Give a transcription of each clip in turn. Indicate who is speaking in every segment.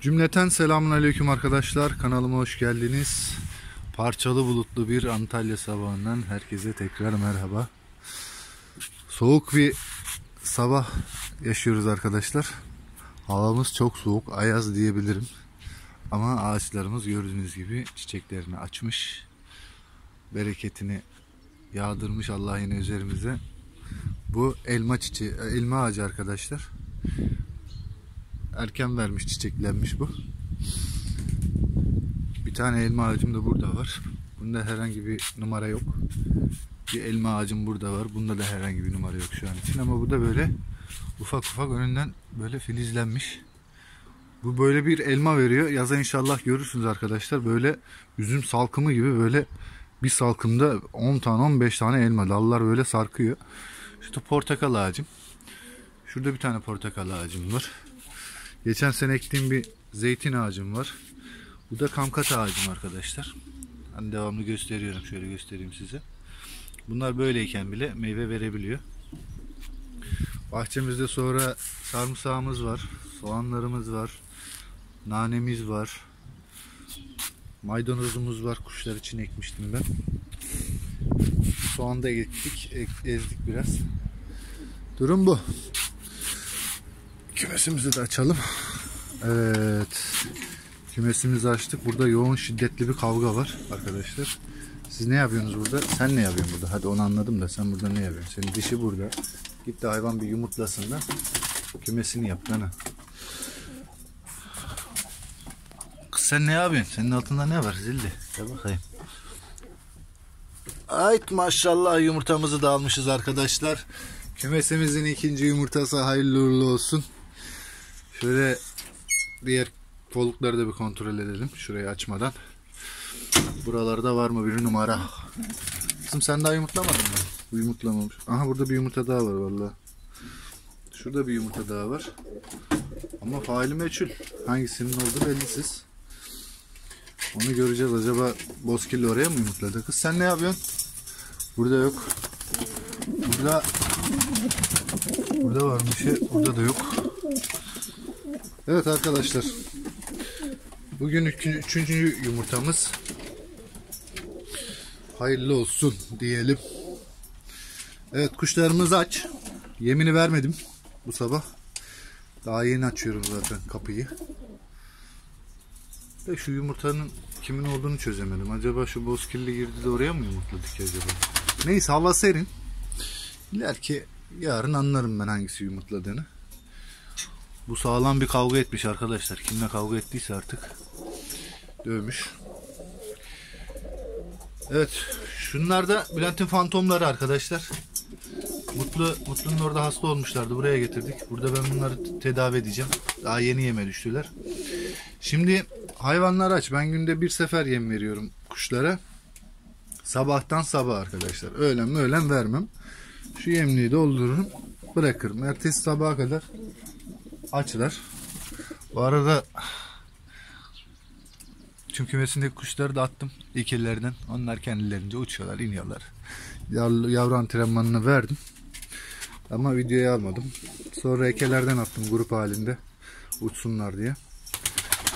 Speaker 1: Cümleten selamun aleyküm arkadaşlar. Kanalıma hoş geldiniz. Parçalı bulutlu bir Antalya sabahından herkese tekrar merhaba. Soğuk bir sabah yaşıyoruz arkadaşlar. Havamız çok soğuk, ayaz diyebilirim. Ama ağaçlarımız gördüğünüz gibi çiçeklerini açmış. Bereketini yağdırmış Allah yine üzerimize. Bu elma çiçeği, elma ağacı arkadaşlar erken vermiş çiçeklenmiş bu. Bir tane elma ağacım da burada var. Bunda herhangi bir numara yok. Bir elma ağacım burada var. Bunda da herhangi bir numara yok şu an için. Ama bu da böyle ufak ufak önünden böyle filizlenmiş. Bu böyle bir elma veriyor. Yaza inşallah görürsünüz arkadaşlar. Böyle üzüm salkımı gibi böyle bir salkımda 10 tane 15 tane elma. Dallar böyle sarkıyor. İşte portakal ağacım. Şurada bir tane portakal ağacım var. Geçen sene ektiğim bir zeytin ağacım var. Bu da kamkat ağacım arkadaşlar. Hani devamlı gösteriyorum. Şöyle göstereyim size. Bunlar böyleyken bile meyve verebiliyor. Bahçemizde sonra sarımsağımız var. Soğanlarımız var. Nanemiz var. Maydanozumuz var. Kuşlar için ekmiştim ben. Soğan da ektik. Ezdik biraz. Durum bu. Kümesimizi de açalım. Evet. Kümesimizi açtık. Burada yoğun şiddetli bir kavga var arkadaşlar. Siz ne yapıyorsunuz burada? Sen ne yapıyorsun burada? Hadi onu anladım da sen burada ne yapıyorsun? Senin dişi burada. Git de hayvan bir yumurtlasın da kümesini yap lan. Kız sen ne yapıyorsun? Senin altında ne var zilli? Gel bakayım. Ayt maşallah yumurtamızı da almışız arkadaşlar. Kümesimizin ikinci yumurtası hayırlı uğurlu olsun. Şöyle diğer kolukları da bir kontrol edelim. Şurayı açmadan. Buralarda var mı bir numara? Kızım sen daha yumurtlamadın mı? Yumurtlamamış. Aha burada bir yumurta daha var valla. Şurada bir yumurta daha var. Ama faili meçhul. Hangisinin olduğu bellisiz. Onu göreceğiz. Acaba Bozkirli oraya mı yumurtladı? Kız sen ne yapıyorsun? Burada yok. Burada Burada var bir şey. Burada da yok. Evet arkadaşlar. Bugün üçüncü yumurtamız. Hayırlı olsun diyelim. Evet kuşlarımız aç. Yemini vermedim bu sabah. Daha yeni açıyorum zaten kapıyı. De şu yumurtanın kimin olduğunu çözemedim. Acaba şu bozkirli girdi de oraya mı yumurtladık acaba? Neyse hava serin. İleriki yarın anlarım ben hangisi yumurtladığını. Bu sağlam bir kavga etmiş arkadaşlar. Kimle kavga ettiyse artık dövmüş. Evet. Şunlar da Bülent'in fantomları arkadaşlar. Mutlu Mutlu'nun orada hasta olmuşlardı. Buraya getirdik. Burada ben bunları tedavi edeceğim. Daha yeni yeme düştüler. Şimdi hayvanlar aç. Ben günde bir sefer yem veriyorum kuşlara. Sabahtan sabah arkadaşlar. Öğlen öğlen vermem. Şu yemliği doldururum. Bırakırım. Ertesi sabaha kadar açlar. Bu arada tüm kümesindeki kuşları da attım ikillerden. Onlar kendilerince uçuyorlar, iniyorlar. Yavru, antrenmanını verdim. Ama videoya almadım. Sonra ekelerden attım grup halinde. Uçsunlar diye.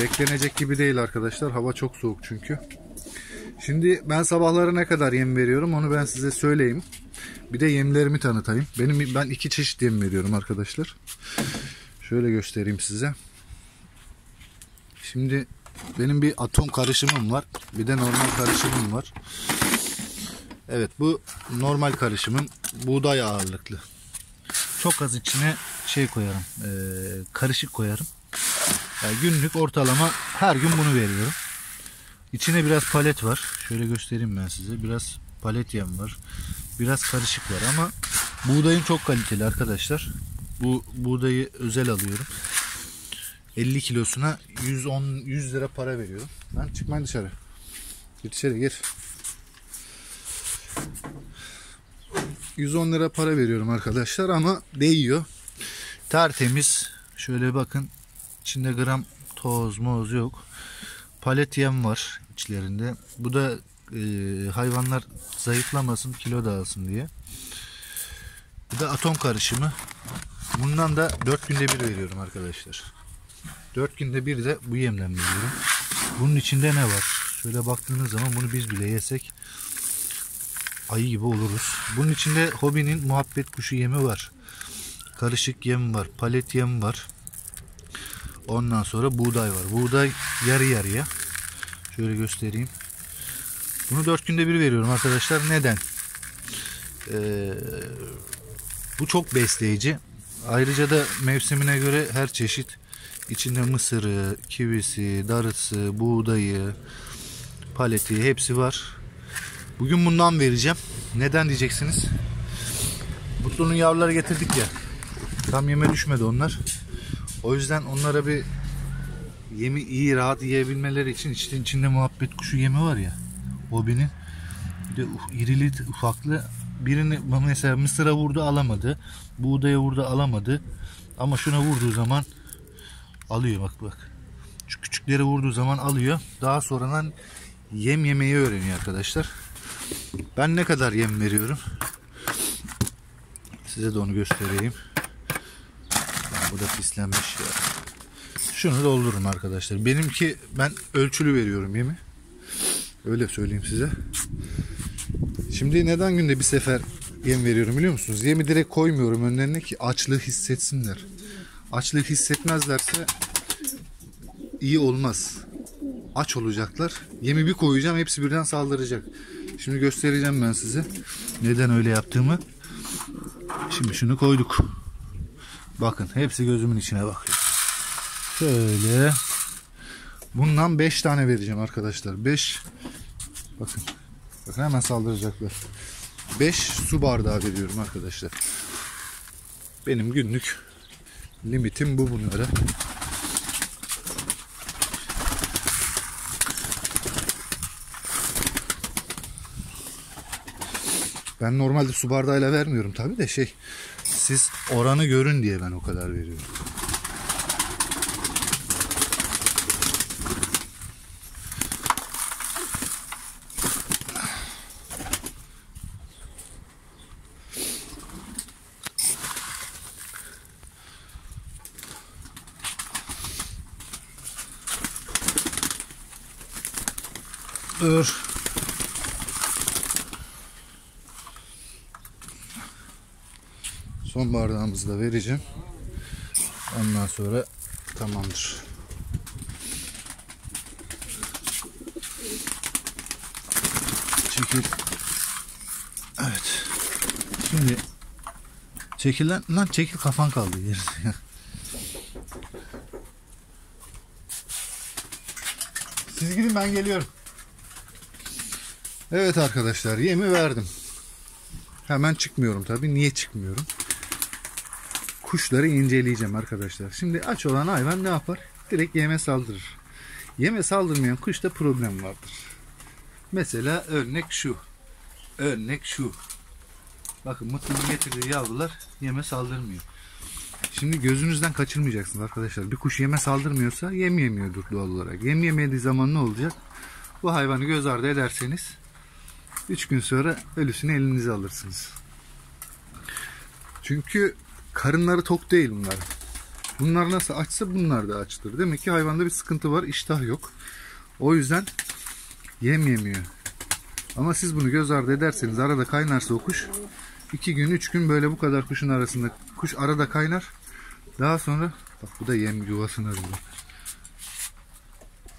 Speaker 1: Beklenecek gibi değil arkadaşlar. Hava çok soğuk çünkü. Şimdi ben sabahları ne kadar yem veriyorum onu ben size söyleyeyim. Bir de yemlerimi tanıtayım. Benim ben iki çeşit yem veriyorum arkadaşlar. Şöyle göstereyim size. Şimdi benim bir atom karışımım var. Bir de normal karışımım var. Evet bu normal karışımım buğday ağırlıklı. Çok az içine şey koyarım. E, karışık koyarım. Yani günlük ortalama her gün bunu veriyorum. İçine biraz palet var. Şöyle göstereyim ben size. Biraz palet yem var. Biraz karışık var ama buğdayım çok kaliteli arkadaşlar. Bu buğdayı özel alıyorum. 50 kilosuna 110 100 lira para veriyorum. Lan çıkmayın dışarı. Gir içeri gir. 110 lira para veriyorum arkadaşlar ama değiyor. Tertemiz. Şöyle bakın. İçinde gram toz moz yok. Palet yem var içlerinde. Bu da e, hayvanlar zayıflamasın, kilo da alsın diye. Bu da atom karışımı. Bundan da 4 günde bir veriyorum arkadaşlar. Dört günde bir de bu yemden veriyorum. Bunun içinde ne var? Şöyle baktığınız zaman bunu biz bile yesek ayı gibi oluruz. Bunun içinde hobinin muhabbet kuşu yemi var. Karışık yem var. Palet yem var. Ondan sonra buğday var. Buğday yarı yarıya. Şöyle göstereyim. Bunu dört günde bir veriyorum arkadaşlar. Neden? Ee, bu çok besleyici. Ayrıca da mevsimine göre her çeşit içinde mısırı, kivisi, darısı, buğdayı, paleti hepsi var. Bugün bundan vereceğim. Neden diyeceksiniz? Mutlu'nun yavruları getirdik ya. Tam yeme düşmedi onlar. O yüzden onlara bir yemi iyi rahat yiyebilmeleri için işte içinde muhabbet kuşu yemi var ya. Hobinin. Bir de irili ufaklı birini mesela mısıra vurdu alamadı. Buğdaya vurdu alamadı. Ama şuna vurduğu zaman alıyor bak bak. Şu küçükleri vurduğu zaman alıyor. Daha sonradan yem yemeyi öğreniyor arkadaşlar. Ben ne kadar yem veriyorum? Size de onu göstereyim. Bu da pislenmiş ya. Şunu doldururum arkadaşlar. Benimki ben ölçülü veriyorum yemi. Öyle söyleyeyim size. Şimdi neden günde bir sefer yem veriyorum biliyor musunuz? Yemi direkt koymuyorum önlerine ki açlığı hissetsinler. Açlığı hissetmezlerse iyi olmaz. Aç olacaklar. Yemi bir koyacağım hepsi birden saldıracak. Şimdi göstereceğim ben size. Neden öyle yaptığımı. Şimdi şunu koyduk. Bakın hepsi gözümün içine bakıyor. Şöyle. Bundan 5 tane vereceğim arkadaşlar. 5 Bakın. Bakın hemen saldıracaklar. 5 su bardağı veriyorum arkadaşlar. Benim günlük limitim bu bunlara. Ben normalde su bardağıyla vermiyorum tabi de şey siz oranı görün diye ben o kadar veriyorum. Dur. Son bardağımızı da vereceğim. Ondan sonra tamamdır. Çekil. Evet. Şimdi çekil lan, lan çekil kafan kaldı gerisi. Siz gidin ben geliyorum. Evet arkadaşlar yemi verdim. Hemen çıkmıyorum tabi. Niye çıkmıyorum? Kuşları inceleyeceğim arkadaşlar. Şimdi aç olan hayvan ne yapar? Direkt yeme saldırır. Yeme saldırmayan kuşta problem vardır. Mesela örnek şu. Örnek şu. Bakın Mutlu'nun getirdiği yavrular yeme saldırmıyor. Şimdi gözünüzden kaçırmayacaksınız arkadaşlar. Bir kuş yeme saldırmıyorsa yem yemiyordur doğal olarak. Yem yemediği zaman ne olacak? Bu hayvanı göz ardı ederseniz 3 gün sonra ölüsünü elinize alırsınız. Çünkü karınları tok değil bunlar. Bunlar nasıl açsa bunlar da açtır. Demek ki hayvanda bir sıkıntı var. iştah yok. O yüzden yem yemiyor. Ama siz bunu göz ardı ederseniz arada kaynarsa o kuş 2 gün 3 gün böyle bu kadar kuşun arasında kuş arada kaynar. Daha sonra bak bu da yem yuvasını arıyor.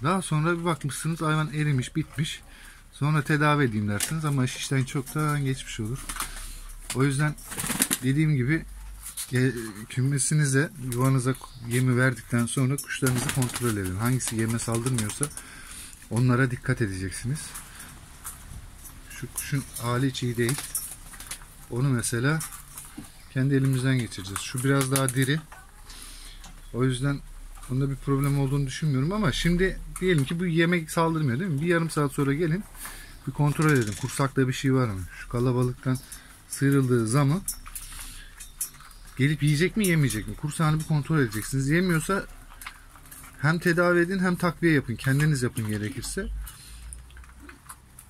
Speaker 1: Daha sonra bir bakmışsınız hayvan erimiş bitmiş. Sonra tedavi edeyim dersiniz ama iş işten çoktan geçmiş olur. O yüzden dediğim gibi kümesinize yuvanıza yemi verdikten sonra kuşlarınızı kontrol edin. Hangisi yeme saldırmıyorsa onlara dikkat edeceksiniz. Şu kuşun hali hiç iyi değil. Onu mesela kendi elimizden geçireceğiz. Şu biraz daha diri. O yüzden onda bir problem olduğunu düşünmüyorum ama şimdi diyelim ki bu yemek saldırmıyor değil mi? Bir yarım saat sonra gelin bir kontrol edin. Kursakta bir şey var mı? Şu kalabalıktan sıyrıldığı zaman gelip yiyecek mi yemeyecek mi? Kursağını bir kontrol edeceksiniz. Yemiyorsa hem tedavi edin hem takviye yapın. Kendiniz yapın gerekirse.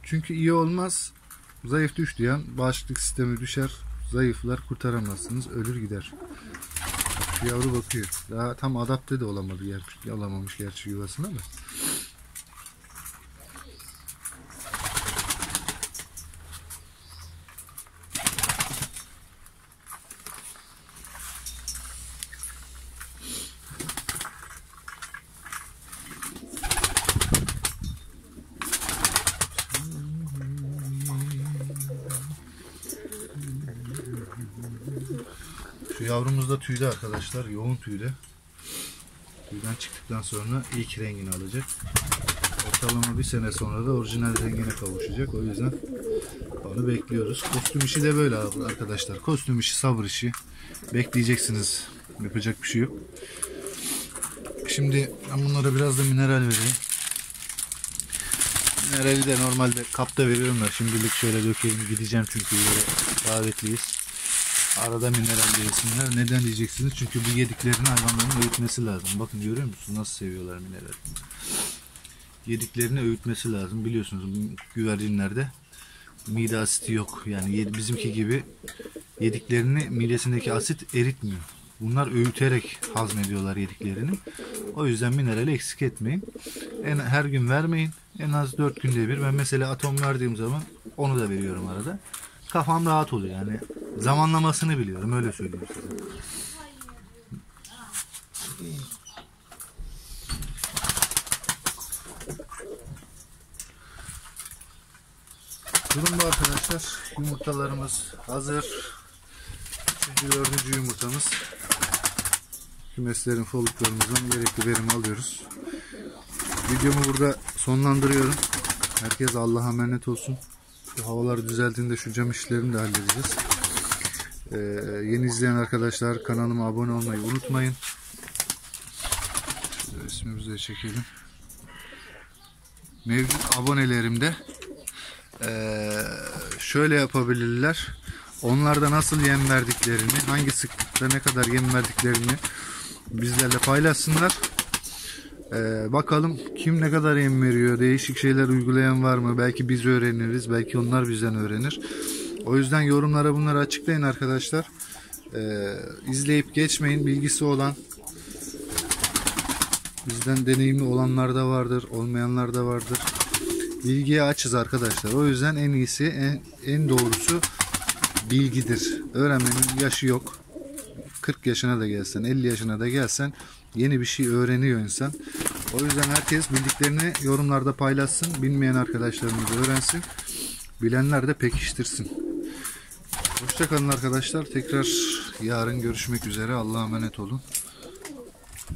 Speaker 1: Çünkü iyi olmaz. Zayıf düştüğü an bağışıklık sistemi düşer. Zayıflar kurtaramazsınız. Ölür gider. Yavru bakıyor. Daha tam adapte de olamadı gerçi. Alamamış gerçi yuvasına da. Yavrumuz da tüyde arkadaşlar. Yoğun tüyde. Tüyden çıktıktan sonra ilk rengini alacak. Ortalama bir sene sonra da orijinal rengine kavuşacak. O yüzden onu bekliyoruz. Kostüm işi de böyle arkadaşlar. Kostüm işi sabır işi. Bekleyeceksiniz. Yapacak bir şey yok. Şimdi ben bunlara biraz da mineral vereyim. Minerali de normalde kapta veriyorum da şimdilik şöyle dökeyim gideceğim çünkü davetliyiz. Arada mineral yesinler. Neden diyeceksiniz? Çünkü bu yediklerini hayvanların öğütmesi lazım. Bakın görüyor musunuz nasıl seviyorlar mineral. Yediklerini öğütmesi lazım. Biliyorsunuz güvercinlerde mide asiti yok. Yani bizimki gibi yediklerini midesindeki asit eritmiyor. Bunlar öğüterek hazmediyorlar yediklerini. O yüzden minerali eksik etmeyin. En, her gün vermeyin. En az 4 günde bir. Ben mesela atom verdiğim zaman onu da veriyorum arada. Kafam rahat oluyor yani. Zamanlamasını biliyorum öyle söyleyeyim size. Durum bu arkadaşlar. Yumurtalarımız hazır. Üçüncü, dördüncü yumurtamız. Kümeslerin foluklarımızdan gerekli verimi alıyoruz. Videomu burada sonlandırıyorum. Herkes Allah'a emanet olsun. Şu havalar düzeldiğinde şu cam işlerini de halledeceğiz. Ee, yeni izleyen arkadaşlar kanalıma abone olmayı unutmayın. Şöyle ismimizi de çekelim. Mevcut abonelerimde ee, şöyle yapabilirler. Onlarda nasıl yem verdiklerini, hangi sıklıkta ne kadar yem verdiklerini bizlerle paylaşsınlar. Ee, bakalım kim ne kadar yem veriyor, değişik şeyler uygulayan var mı? Belki biz öğreniriz, belki onlar bizden öğrenir. O yüzden yorumlara bunları açıklayın arkadaşlar. Ee, izleyip geçmeyin, bilgisi olan bizden deneyimli olanlar da vardır, olmayanlar da vardır. Bilgiye açız arkadaşlar. O yüzden en iyisi, en, en doğrusu bilgidir. Öğrenmenin yaşı yok. 40 yaşına da gelsen, 50 yaşına da gelsen yeni bir şey öğreniyor insan. O yüzden herkes bildiklerini yorumlarda paylaşsın. Bilmeyen arkadaşlarımız öğrensin. Bilenler de pekiştirsin. Hoşçakalın arkadaşlar. Tekrar yarın görüşmek üzere. Allah'a emanet olun.